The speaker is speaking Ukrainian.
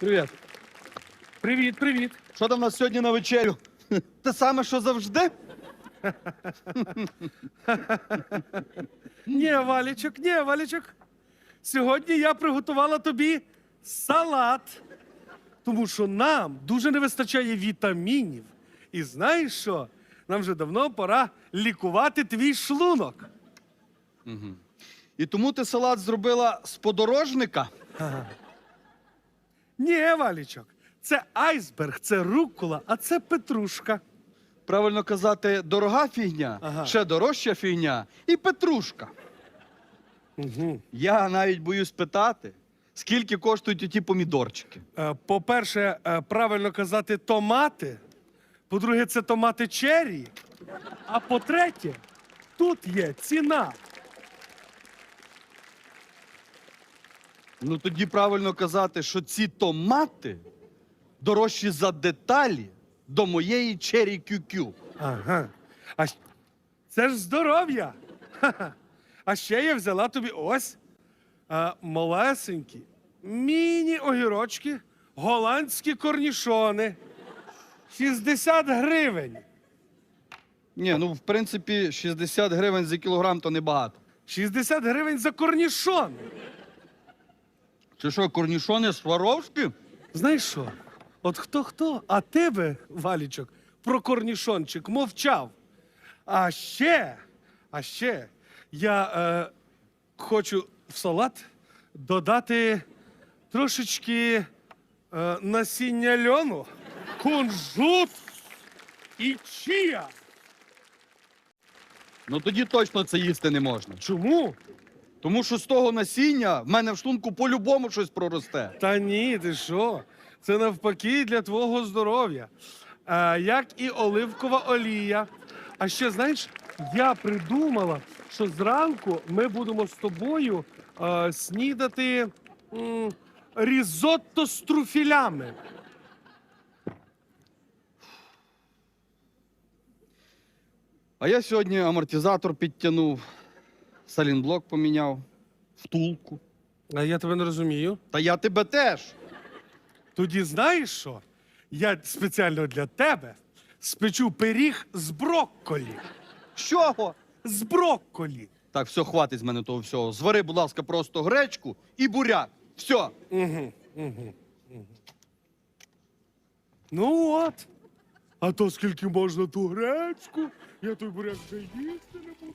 Привіт. Привіт, привіт. Що там у нас сьогодні на вечерю? Те саме, що завжди? Ні, Валічок, ні, Валічок. Сьогодні я приготувала тобі салат. Тому що нам дуже не вистачає вітамінів. І знаєш що? Нам вже давно пора лікувати твій шлунок. І тому ти салат зробила з подорожника? Ні, Валічок, це айсберг, це рукола, а це петрушка. Правильно казати, дорога фігня, Ага. ще дорожча фігня і петрушка. Угу. Я навіть боюсь питати, скільки коштують ті помідорчики. Е, По-перше, е, правильно казати томати. По-друге, це томати черрі. А по-третє, тут є ціна. Ну тоді правильно казати, що ці томати дорожчі за деталі до моєї чері кюкю. Ага. А щ- це ж здоров'я. Ха-ха. А ще я взяла тобі ось а, малесенькі міні-огірочки, голландські корнішони. 60 гривень. Ні, ну в принципі 60 гривень за кілограм то небагато. 60 гривень за корнішон. Це що, корнішони Сваровські? Знаєш що? От хто хто, а тебе, Валічок, про корнішончик мовчав. А ще, а ще я е, хочу в салат додати трошечки е, насіння льону, кунжут і чія. Ну тоді точно це їсти не можна. Чому? Тому що з того насіння в мене в шлунку по-любому щось проросте. Та ні, ти що? Це навпаки для твого здоров'я. А, як і оливкова олія. А ще знаєш, я придумала, що зранку ми будемо з тобою а, снідати м, різотто з труфілями. А я сьогодні амортизатор підтягнув, салінблок поміняв, втулку. А я тебе не розумію. Та я тебе теж. Тоді знаєш що? Я спеціально для тебе спечу пиріг з брокколі. З чого? З брокколі. Так, все, хватить з мене того всього. Звари, будь ласка, просто гречку і буряк. Все. Ну от. А то скільки можна ту гречку, я той буряк вже їсти не буду.